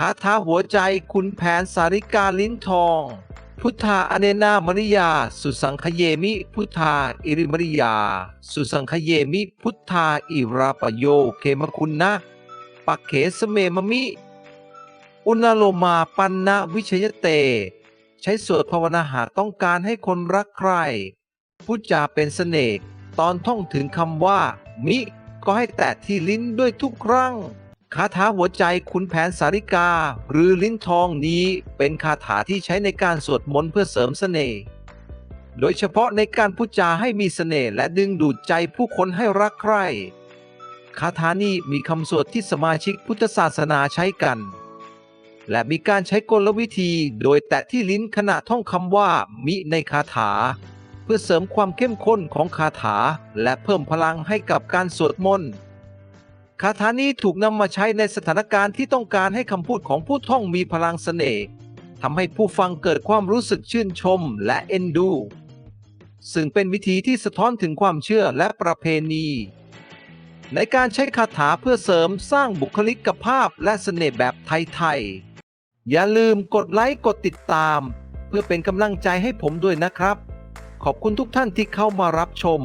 คาถาหัวใจคุณแผนสาริกาลิ้นทอง พุทธาอเนนามริยา สุสังคเยมิ พุทธาอิริมริยา สุสังคเยมิ พุทธาอิราปโยเคมคุณนะปักเขสเมมมิ อุณโลมาปันนะวิชยเต ใช้สวดภาวนาหาต้องการให้คนรักใครพูดจาเป็นเสน่ห์ตอนท่องถึงคำว่า มิ ก็ให้แตะที่ลิ้นด้วยทุกครั้ง คาถาหัวใจคุณแผนสาริกา หรือลิ้นทองนี้เป็นคาถาที่ใช้ในการสวดมนต์เพื่อเสริมเสน่ห์โดยเฉพาะในการพูดจาให้มีเสน่ห์และดึงดูดใจผู้คนให้รักใคร่คาถานี้มีคำสวดที่สมาชิกพุทธศาสนาใช้กัน และมีการใช้กลวิธีโดยแตะที่ลิ้นขณะท่องคำว่ามิในคาถา เพื่อเสริมความเข้มข้นของคาถา และเพิ่มพลังให้กับการสวดมนต์ คาถานี้ถูกนำมาใช้ในสถานการณ์ที่ต้องการให้คำพูดของผู้ท่องมีพลังเสน่ห์ทำให้ผู้ฟังเกิดความรู้สึกชื่นชมและเอ็นดู ซึ่งเป็นวิธีที่สะท้อนถึงความเชื่อและประเพณี ในการใช้คาถาเพื่อเสริมสร้างบุคลิกภาพและเสน่ห์แบบไทยๆ อย่าลืมกดไลค์กดติดตาม เพื่อเป็นกำลังใจให้ผมด้วยนะครับ ขอบคุณทุกท่านที่เข้ามารับชม